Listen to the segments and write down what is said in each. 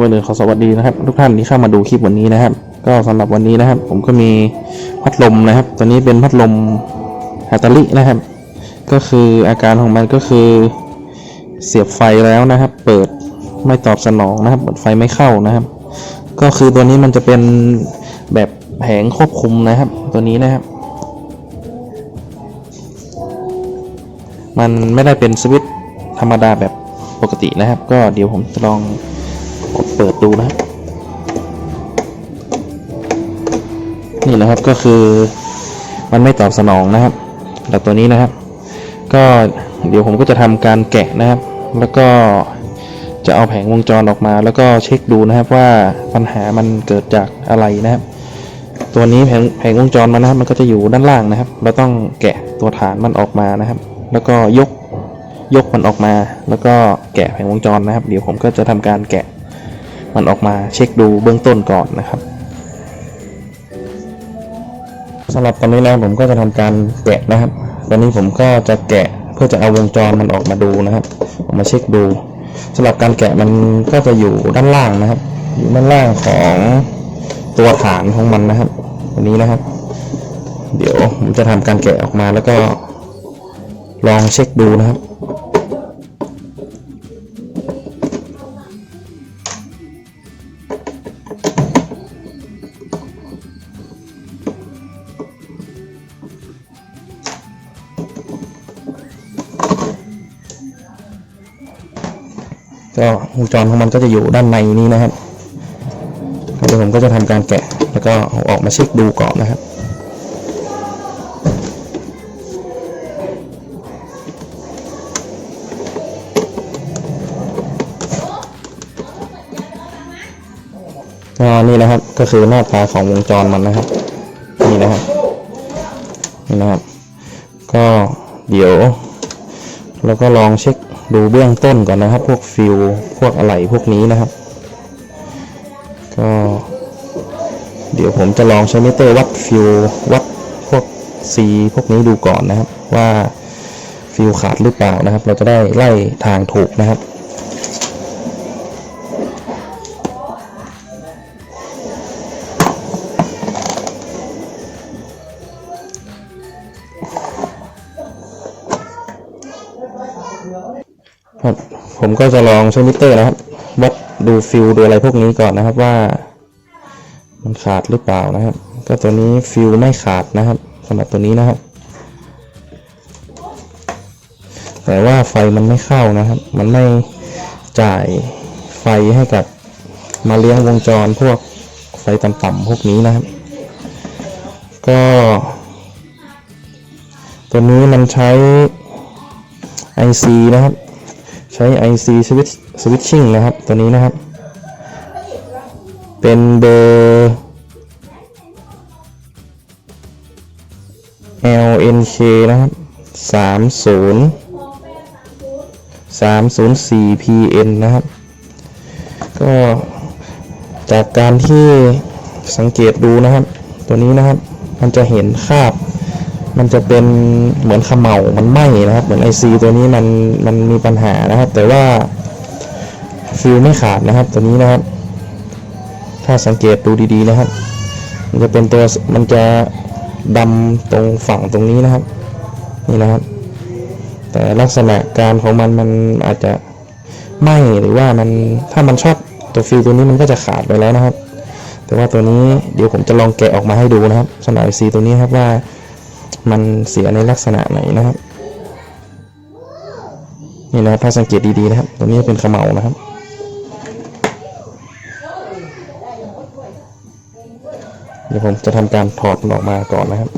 ครับก่อนอื่นขอสวัสดีนะครับ ทุกท่านที่เข้ามาดูคลิปวันนี้นะครับ ก็สำหรับวันนี้นะครับ ผมก็มีพัดลมนะครับ ตัวนี้เป็นพัดลมฮาตาลินะครับ ก็คืออาการของมันก็คือเสียบไฟแล้วนะครับ เปิดไม่ตอบสนองนะครับเปิดไฟไม่เข้านะครับ ก็คือตัวนี้มันจะเป็นแบบแผงควบคุมนะครับ ตัวนี้นะครับ มันไม่ได้เป็นสวิตช์ธรรมดาแบบปกตินะครับ ก็เดี๋ยวผมจะลอง เปิดดูนะนี่นะครับก็คือมันไม่ตอบสนองนะครับแล้วตัวนี้นะครับ ก็เดี๋ยวผมก็จะทำการแกะนะครับ แล้วก็จะเอาแผงวงจรออกมา แล้วก็เช็คดูนะครับว่าปัญหามันเกิดจากอะไรนะครับ ตัวนี้แผงแผงวงจรมันนะครับ มันก็จะอยู่ด้านล่างนะครับ เราต้องแกะตัวฐานมันออกมานะครับ แล้วก็ยกยกมันออกมา แล้วก็แกะแผงวงจรนะครับ เดี๋ยวผมก็จะทำการแกะ มันออกมาเช็คดูเบื้องต้นก่อนนะครับสำหรับตอนนี้นะผมก็จะทำการแกะนะครับ ตอนนี้ผมก็จะแกะเพื่อจะเอาวงจรมันออกมาดูนะครับออกมาเช็คดูสำหรับการแกะมันก็จะอยู่ด้านล่างนะครับ อยู่ด้านล่างของตัวฐานของมันนะครับตัวนี้นะครับ เดี๋ยวผมจะทำการแกะออกมาแล้วก็ลองเช็คดูนะครับ ก็วงจรของมันก็จะอยู่ด้านในนี้นะครับเดี๋ยวผมก็จะทำการแกะ แล้วก็อออกมาเช็คดูก่อนนะครับก็นี่นะครับก็คือหน้าตาของวงจรมันนะครับ นี่นะครับนี่นะครับ ก็เดี๋ยวเราก็ลองเช็ค ดูเบื้องต้นก่อนนะครับ พวกฟิวพวกอะไรพวกนี้นะครับ ก็ เดี๋ยวผมจะลองใช้มิเตอร์วัดฟิววัดพวกซีพวกนี้ดูก่อนนะครับว่าฟิวขาดหรือเปล่านะครับ เราจะได้ไล่ทางถูกนะครับ ผมก็จะลองใช้มิเตอร์นะครับ วัดดูฟิลดูอะไรพวกนี้ก่อนนะครับว่า มันขาดหรือเปล่านะครับ ก็ตัวนี้ฟิลไม่ขาดนะครับสำหรับตัวนี้นะครับ แต่ว่าไฟมันไม่เข้านะครับ มันไม่จ่ายไฟให้กับมาเลี้ยงวงจรพวกไฟต่ำๆพวกนี้นะครับ ก็ ตัวนี้มันใช้ IC นะครับ ช้ IC switch switching นะครับ ตัวนี้นะครับ เป็นเบอร์ LNK นะครับ30 304 PN นะครับ ก็จากการที่สังเกตดูนะครับ ตัวนี้นะครับ มันจะเห็นคาบ มันจะเป็นเหมือนขมเหลามันไหม้นะครับ เหมือนไอซีตัวนี้มันมันมีปัญหานะครับ แต่ว่าฟิลไม่ขาดนะครับ ตัวนี้นะครับ ถ้าสังเกตดูดีๆนะครับ มันจะเป็นตัวมันจะดำตรงฝั่งตรงนี้นะครับ นี่นะครับ แต่ลักษณะการของมันมันอาจจะไหม้หรือว่ามันถ้ามันช็อตตัวฟิลตัวนี้มันก็จะขาดไปแล้วนะครับ แต่ว่าตัวนี้เดี๋ยวผมจะลองแกะออกมาให้ดูนะครับสำหรับไอซีตัวนี้ครับว่า มันเสียในลักษณะไหนนะครับนี่นะถ้าสังเกตดีๆนะครับ ตัวนี้เป็นเขมเหลานะครับ เดี๋ยวผมจะทำการถอดมันออกมาก่อนนะครับ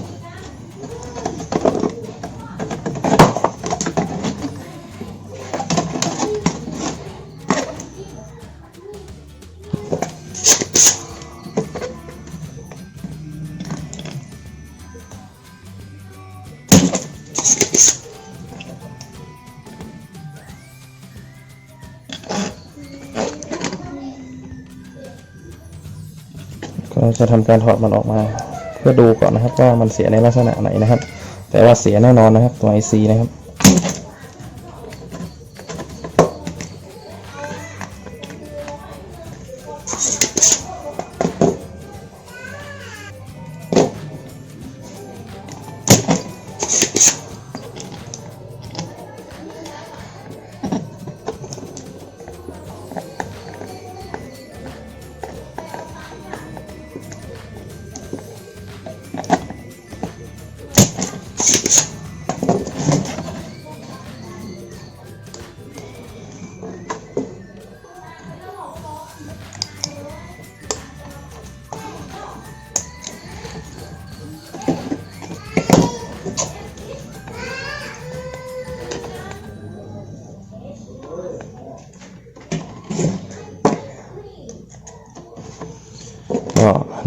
จะทำการถอดมันออกมา เพื่อดูก่อนนะครับว่ามันเสียในลักษณะไหนนะครับ แต่ว่าเสียแน่นอนนะครับตัว IC นะครับ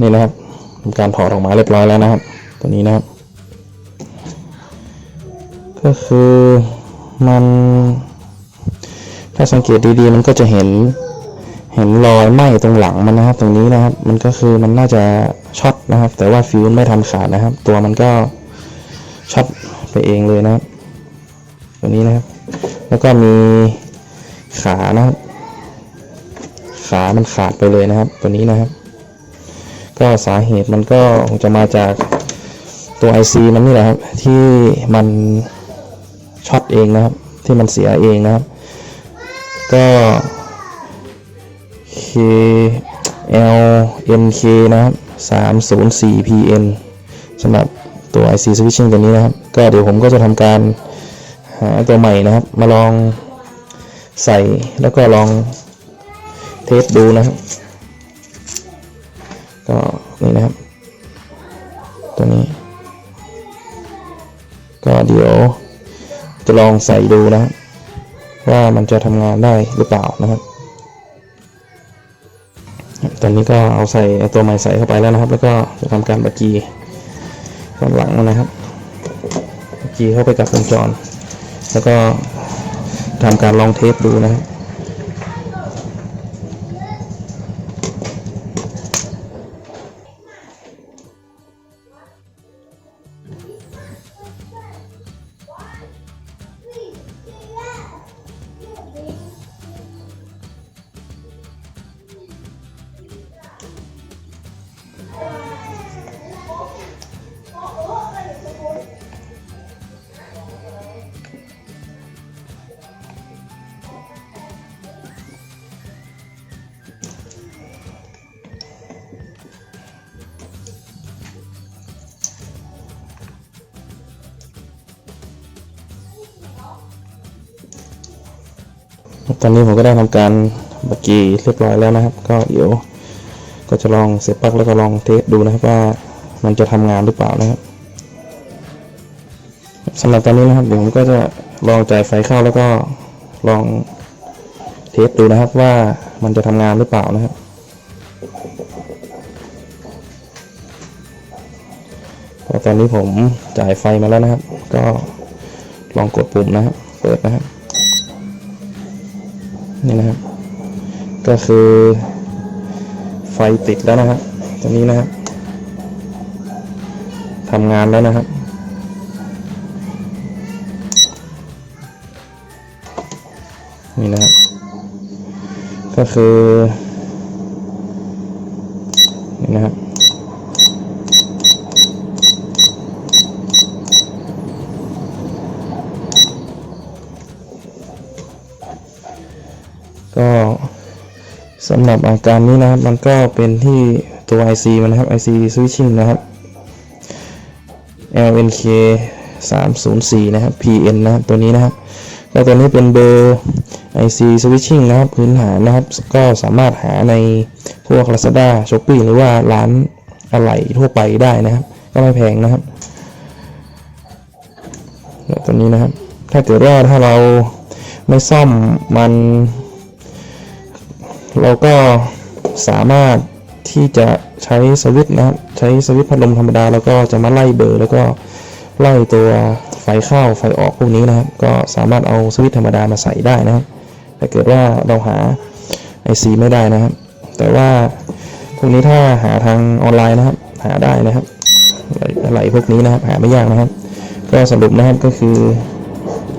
นี่นะครับทำการถอดออกมาเรียบร้อยแล้วนะครับ ตัวนี้นะครับ ก็คือมัน ถ้าสังเกตดีๆ มันก็จะเห็นเห็นรอยไหม้ตรงหลังมันนะครับ ตรงนี้นะครับ มันก็คือมันน่าจะช็อตนะครับ แต่ว่าฟิวส์ไม่ทันขาดนะครับ ตัวมันก็ช็อตไปเองเลยนะครับ ตัวนี้นะครับ แล้วก็มีขานะครับขามันขาดไปเลยนะครับ ตัวนี้นะครับ ก็สาเหตุมันก็คงจะมาจากตัว IC มันนี่แหละครับ ที่มันช็อตเองนะครับ ที่มันเสียเองนะครับ ก็ K L M K นะครับ 304 P N สำหรับตัว IC switching ตัวนี้นะครับ ก็เดี๋ยวผมก็จะทำการหาตัวใหม่นะครับ มาลองใส่แล้วก็ลองเทสดูนะครับ ก็นี่นะครับ ตัวนี้ ก็เดี๋ยวจะลองใส่ดูนะครับว่ามันจะทำงานได้หรือเปล่านะครับ ตอนนี้ก็เอาใส่ตัวใหม่ใส่เข้าไปแล้วนะครับ แล้วก็จะทำการบักกีด้านหลังนะครับบักกีเข้าไปกับวงจร แล้วก็ทำการลองเทสดูนะครับ ตอนนี้ผมก็ได้ทำการบักกีเรียบร้อยแล้วนะครับ ก็เดี๋ยวก็จะลองเสียบปลั๊กแล้วก็ลองเทสดูนะครับว่ามันจะทำงานหรือเปล่านะครับสำหรับตอนนี้นะครับเดี๋ยวผมก็จะลองจ่ายไฟเข้าแล้วก็ลองเทสดูนะครับว่ามันจะทำงานหรือเปล่านะครับตอนนี้ผมจ่ายไฟมาแล้วนะครับ ก็ลองกดปุ่มนะครับ เปิดนะครับ นี่นะครับ ก็คือไฟติดแล้วนะครับตอนนี้นะครับทำงานแล้วนะครับ นี่นะครับ ก็คือนี่นะครับ ก็สำหรับอาการนี้นะครับ มันก็เป็นที่ตัว IC มันนะครับ IC switching นะครับ LNK 304 นะครับ PN นะครับตัวนี้นะครับแล้วตัวนี้เป็นเบอร์ IC switching นะครับ พื้นฐานนะครับ ก็สามารถหาในพวก Lazada Shopee หรือว่าร้านอะไหล่ทั่วไปได้นะครับ ก็ไม่แพงนะครับตัวนี้นะครับ ถ้าเกิดว่าถ้าเราไม่ซ่อมมัน เราก็สามารถที่จะใช้สวิตช์นะครับใช้สวิตช์พัดลมธรรมดาแล้วก็จะมาไล่เบอร์ แล้วก็ไล่ตัวไฟเข้าไฟออกพวกนี้นะครับ ก็สามารถเอาสวิตช์ธรรมดามาใส่ได้นะครับถ้าเกิดว่าเราหา IC ไม่ได้นะครับ แต่ว่าพวกนี้ถ้าหาทางออนไลน์นะครับ หาได้นะครับอะไรพวกนี้นะครับหาไม่ยากนะครับ ก็สรุปนะครับก็คือ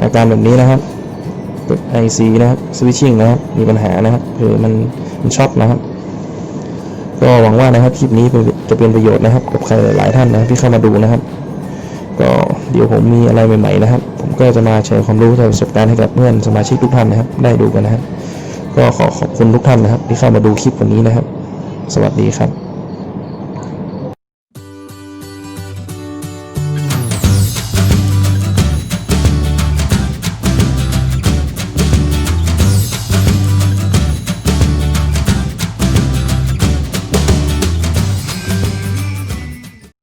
อาการแบบนี้นะครับ IC นะครับ switching นะครับ มีปัญหานะครับคือมันมันช็อตนะครับ ก็หวังว่านะครับคลิปนี้เป็นจะเป็นประโยชน์นะครับ กับใครหลายท่านนะที่เข้ามาดูนะครับ ก็เดี๋ยวผมมีอะไรใหม่ๆนะครับ ผมก็จะมาแชร์ความรู้และประสบการณ์ให้กับเพื่อนสมาชิกทุกท่านนะครับ ได้ดูกันนะครับ ก็ขอขอบคุณทุกท่านนะครับ ที่เข้ามาดูคลิปวันนี้นะครับ สวัสดีครับ